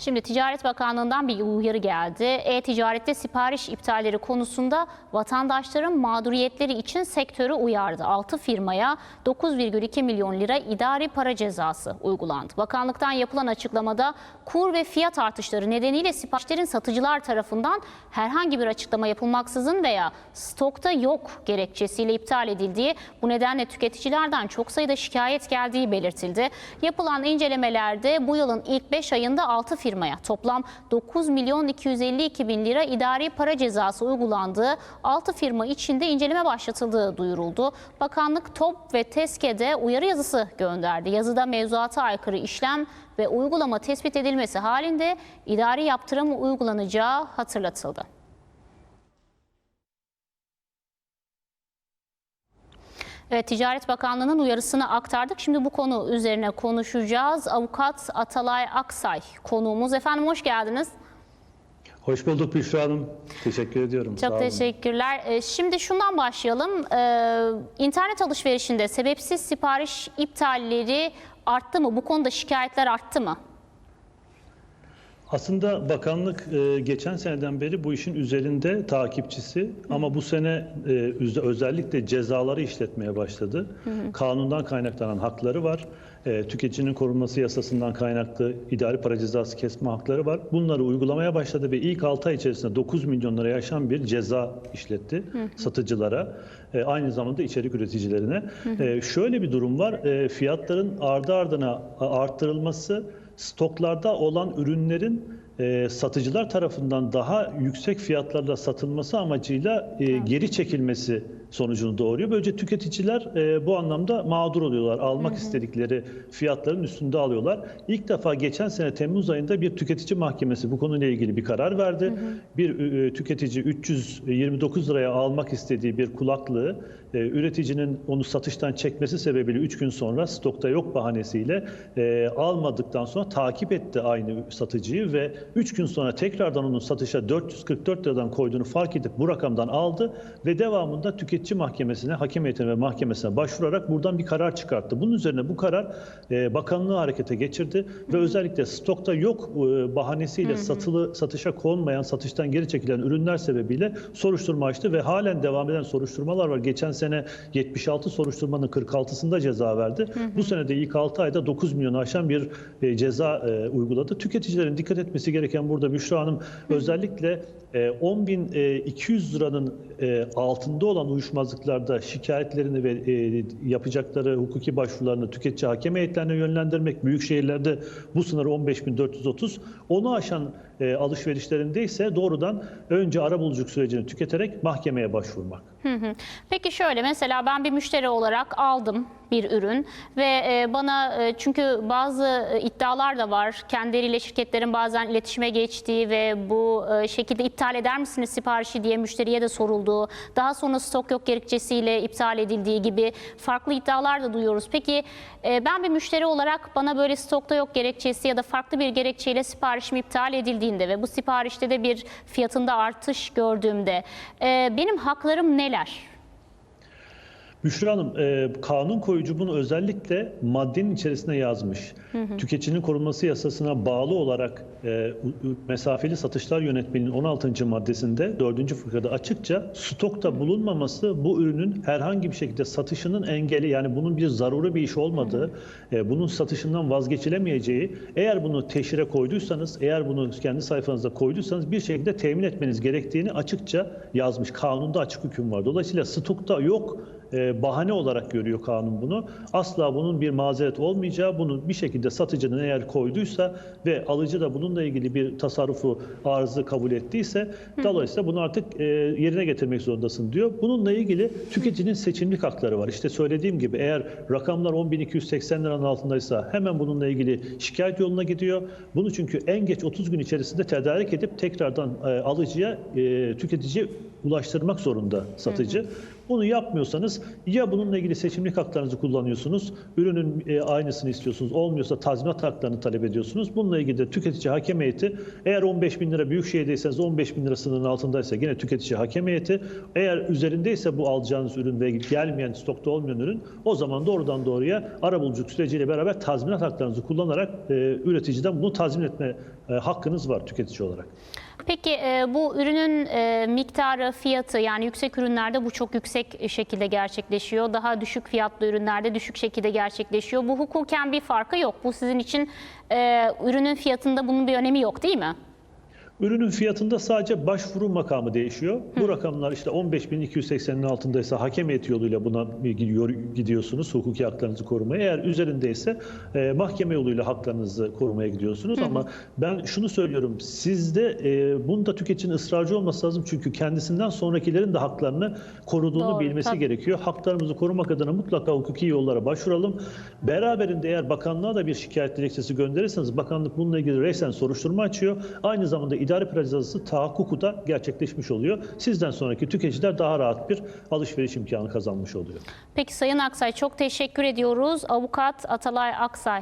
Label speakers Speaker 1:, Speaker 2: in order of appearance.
Speaker 1: Şimdi Ticaret Bakanlığı'ndan bir uyarı geldi. E-ticarette sipariş iptalleri konusunda vatandaşların mağduriyetleri için sektörü uyardı. 6 firmaya 9,2 milyon lira idari para cezası uygulandı. Bakanlıktan yapılan açıklamada kur ve fiyat artışları nedeniyle siparişlerin satıcılar tarafından herhangi bir açıklama yapılmaksızın veya stokta yok gerekçesiyle iptal edildiği, bu nedenle tüketicilerden çok sayıda şikayet geldiği belirtildi. Yapılan incelemelerde bu yılın ilk 5 ayında 6 firmaya toplam 9 milyon 252 bin lira idari para cezası uygulandığı 6 firma içinde inceleme başlatıldığı duyuruldu. Bakanlık TOP ve TESK'e uyarı yazısı gönderdi. Yazıda mevzuata aykırı işlem ve uygulama tespit edilmesi halinde idari yaptırım uygulanacağı hatırlatıldı. Evet, Ticaret Bakanlığı'nın uyarısını aktardık. Şimdi bu konu üzerine konuşacağız. Avukat Atalay Aksay konuğumuz. Efendim hoş geldiniz.
Speaker 2: Hoş bulduk Büşra Hanım. Teşekkür ediyorum.
Speaker 1: Çok teşekkürler. Ee, Şimdi şundan başlayalım. Ee, İnternet alışverişinde sebepsiz sipariş iptalleri arttı mı? Bu konuda şikayetler arttı mı?
Speaker 2: Aslında bakanlık e, geçen seneden beri bu işin üzerinde takipçisi ama bu sene e, özellikle cezaları işletmeye başladı. Kanundan kaynaklanan hakları var. E, Tüketicinin korunması yasasından kaynaklı idari para cezası kesme hakları var. Bunları uygulamaya başladı ve ilk 6 ay içerisinde 9 milyon liraya aşan bir ceza işletti satıcılara. E, aynı zamanda içerik üreticilerine. E, şöyle bir durum var. E, fiyatların ardı ardına arttırılması stoklarda olan ürünlerin e, satıcılar tarafından daha yüksek fiyatlarla satılması amacıyla e, geri çekilmesi sonucunu doğuruyor. Böylece tüketiciler e, bu anlamda mağdur oluyorlar. Almak istedikleri fiyatların üstünde alıyorlar. İlk defa geçen sene Temmuz ayında bir tüketici mahkemesi bu konuyla ilgili bir karar verdi. Bir e, tüketici 329 liraya almak istediği bir kulaklığı e, üreticinin onu satıştan çekmesi sebebiyle 3 gün sonra stokta yok bahanesiyle e, almadıktan sonra takip etti aynı satıcıyı ve 3 gün sonra tekrardan onun satışa 444 liradan koyduğunu fark edip bu rakamdan aldı ve devamında tüketici mahkemesine, hakem heyetine ve mahkemesine başvurarak buradan bir karar çıkarttı. Bunun üzerine bu karar e, bakanlığı harekete geçirdi ve özellikle stokta yok e, bahanesiyle satılı satışa konmayan, satıştan geri çekilen ürünler sebebiyle soruşturma açtı ve halen devam eden soruşturmalar var. Geçen sene 76 soruşturmanın 46'sında ceza verdi. Bu sene de ilk 6 ayda 9 milyonu aşan bir e, ceza e, uyguladı. Tüketicilerin dikkat etmesi gereken burada Büşra Hanım özellikle e, 10.200 liranın e, altında olan uyuşmazlıklarda şikayetlerini ve e, yapacakları hukuki başvurularını tüketici hakem heyetlerine yönlendirmek, büyük şehirlerde bu sınır 15.430, onu aşan e, alışverişlerinde ise doğrudan önce arabuluculuk sürecini tüketerek mahkemeye başvurmak.
Speaker 1: Hı hı. Peki şöyle mesela ben bir müşteri olarak aldım bir ürün ve e, bana e, çünkü bazı e, iddialar da var. Kendileriyle şirketlerin bazen iletişime geçtiği ve bu şekilde iptal eder misiniz siparişi diye müşteriye de sorulduğu, daha sonra stok yok gerekçesiyle iptal edildiği gibi farklı iddialar da duyuyoruz. Peki ben bir müşteri olarak bana böyle stokta yok gerekçesi ya da farklı bir gerekçeyle siparişim iptal edildiğinde ve bu siparişte de bir fiyatında artış gördüğümde benim haklarım Melash.
Speaker 2: Büşra Hanım, e, kanun koyucu bunu özellikle maddenin içerisine yazmış. Tüketicinin korunması yasasına bağlı olarak e, mesafeli satışlar yönetmeliğinin 16. maddesinde 4. fıkrada açıkça stokta bulunmaması bu ürünün herhangi bir şekilde satışının engeli yani bunun bir zaruri bir iş olmadığı, e, bunun satışından vazgeçilemeyeceği, eğer bunu teşhire koyduysanız, eğer bunu kendi sayfanızda koyduysanız bir şekilde temin etmeniz gerektiğini açıkça yazmış. Kanunda açık hüküm var. Dolayısıyla stokta yok bahane olarak görüyor kanun bunu. Asla bunun bir mazeret olmayacağı, bunu bir şekilde satıcının eğer koyduysa ve alıcı da bununla ilgili bir tasarrufu arzı kabul ettiyse dolayısıyla bunu artık e, yerine getirmek zorundasın diyor. Bununla ilgili tüketicinin seçimlik hakları var. İşte söylediğim gibi eğer rakamlar 10.280 liranın altındaysa hemen bununla ilgili şikayet yoluna gidiyor. Bunu çünkü en geç 30 gün içerisinde tedarik edip tekrardan e, alıcıya, e, tüketiciye ulaştırmak zorunda satıcı. Bunu yapmıyorsanız ya bununla ilgili seçimlik haklarınızı kullanıyorsunuz, ürünün e, aynısını istiyorsunuz, olmuyorsa tazminat haklarını talep ediyorsunuz. Bununla ilgili de tüketici hakem heyeti eğer 15 bin lira büyük şehirdeyseniz 15 bin lira sınırının altındaysa yine tüketici hakem heyeti eğer üzerindeyse bu alacağınız ürün ve gelmeyen stokta olmayan ürün o zaman doğrudan doğruya arabuluculuk süreciyle beraber tazminat haklarınızı kullanarak e, üreticiden bunu tazmin etme hakkınız var tüketici olarak.
Speaker 1: Peki e, bu ürünün e, miktarı, fiyatı yani yüksek ürünlerde bu çok yüksek şekilde gerçekleşiyor. Daha düşük fiyatlı ürünlerde düşük şekilde gerçekleşiyor. Bu hukuken bir farkı yok. Bu sizin için e, ürünün fiyatında bunun bir önemi yok değil mi?
Speaker 2: Ürünün fiyatında sadece başvuru makamı değişiyor. Bu rakamlar işte 15.280'in altındaysa hakem heyeti yoluyla buna gidiyor, gidiyorsunuz hukuki haklarınızı korumaya. Eğer üzerindeyse e, mahkeme yoluyla haklarınızı korumaya gidiyorsunuz. Ama ben şunu söylüyorum sizde e, bunda tüketicinin ısrarcı olması lazım. Çünkü kendisinden sonrakilerin de haklarını koruduğunu
Speaker 1: Doğru,
Speaker 2: bilmesi
Speaker 1: tabii.
Speaker 2: gerekiyor. Haklarımızı korumak adına mutlaka hukuki yollara başvuralım. Beraberinde eğer bakanlığa da bir şikayet dilekçesi gönderirseniz bakanlık bununla ilgili resen soruşturma açıyor. Aynı zamanda idari para cezası tahakkuku da gerçekleşmiş oluyor. Sizden sonraki tüketiciler daha rahat bir alışveriş imkanı kazanmış oluyor.
Speaker 1: Peki Sayın Aksay çok teşekkür ediyoruz. Avukat Atalay Aksay